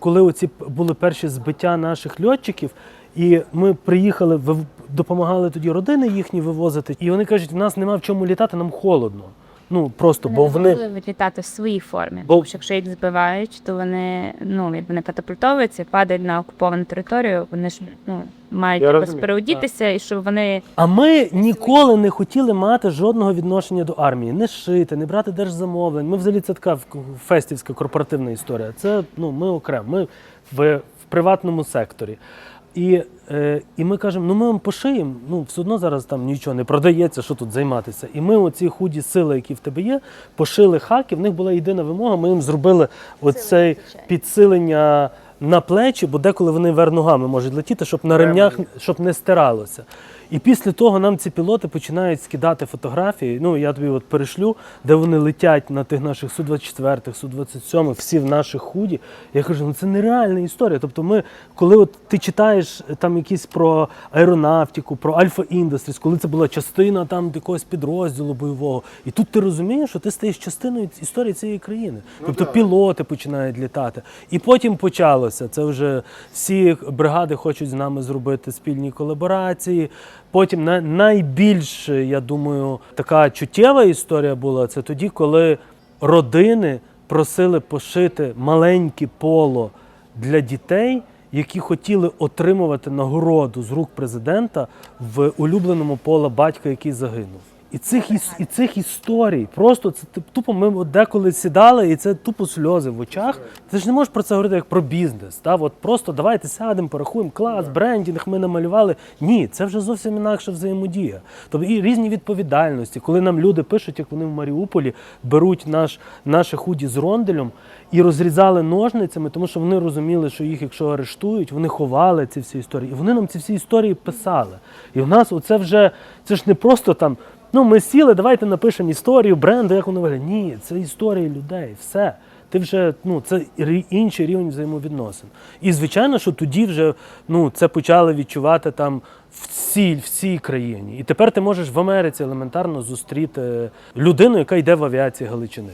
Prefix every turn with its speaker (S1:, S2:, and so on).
S1: Коли оці були перші збиття наших льотчиків, і ми приїхали, допомагали тоді родини їхні вивозити, і вони кажуть, в нас нема в чому літати, нам холодно. Ну просто бо
S2: Вони не
S1: вони
S2: могли літати в своїй формі.
S1: Бо-
S2: Тому що якщо їх збивають, то вони ну як вони катапультовуються, падають на окуповану територію. Вони ж ну мають якось переодітися, і щоб вони
S1: А ми ніколи не хотіли мати жодного відношення до армії, не шити, не брати держзамовлень. Ми взагалі це така фестівська корпоративна історія. Це ну ми окремо, ми в, в приватному секторі. І, е, і ми кажемо, ну ми вам пошиємо, ну все одно зараз там нічого не продається, що тут займатися. І ми оці худі сили, які в тебе є, пошили хаки. В них була єдина вимога. Ми їм зробили оце підсилення на плечі, бо деколи вони вернугами можуть летіти, щоб на ремнях щоб не стиралося. І після того нам ці пілоти починають скидати фотографії. Ну я тобі от перешлю, де вони летять на тих наших су 24 су 27 всі в наших худі. Я кажу, ну це нереальна історія. Тобто, ми, коли от ти читаєш е, там якісь про аеронавтику, про Альфа Індустріс, коли це була частина там якогось підрозділу бойового, і тут ти розумієш, що ти стаєш частиною історії цієї країни. тобто пілоти починають літати. І потім почалося. Це вже всі бригади хочуть з нами зробити спільні колаборації. Потім на- найбільш, я думаю, така чуттєва історія була це тоді, коли родини просили пошити маленьке поло для дітей, які хотіли отримувати нагороду з рук президента в улюбленому поло батька, який загинув. І цих, іс- і цих історій просто це тип- тупо ми от деколи сідали, і це тупо сльози в очах. Ти ж не можеш про це говорити як про бізнес. Та? От просто давайте сядемо, порахуємо клас, брендінг ми намалювали. Ні, це вже зовсім інакша взаємодія. Тобто і різні відповідальності, коли нам люди пишуть, як вони в Маріуполі беруть наш, наше худі з ронделем і розрізали ножницями, тому що вони розуміли, що їх, якщо арештують, вони ховали ці всі історії. І вони нам ці всі історії писали. І в нас оце вже це ж не просто там. Ну, ми сіли, давайте напишемо історію бренду, як воно виглядає. Ні, це історії людей, все. Ти вже ну це інший рівень взаємовідносин. І звичайно, що тоді вже ну це почали відчувати там всі, всій країні. І тепер ти можеш в Америці елементарно зустріти людину, яка йде в авіації Галичини.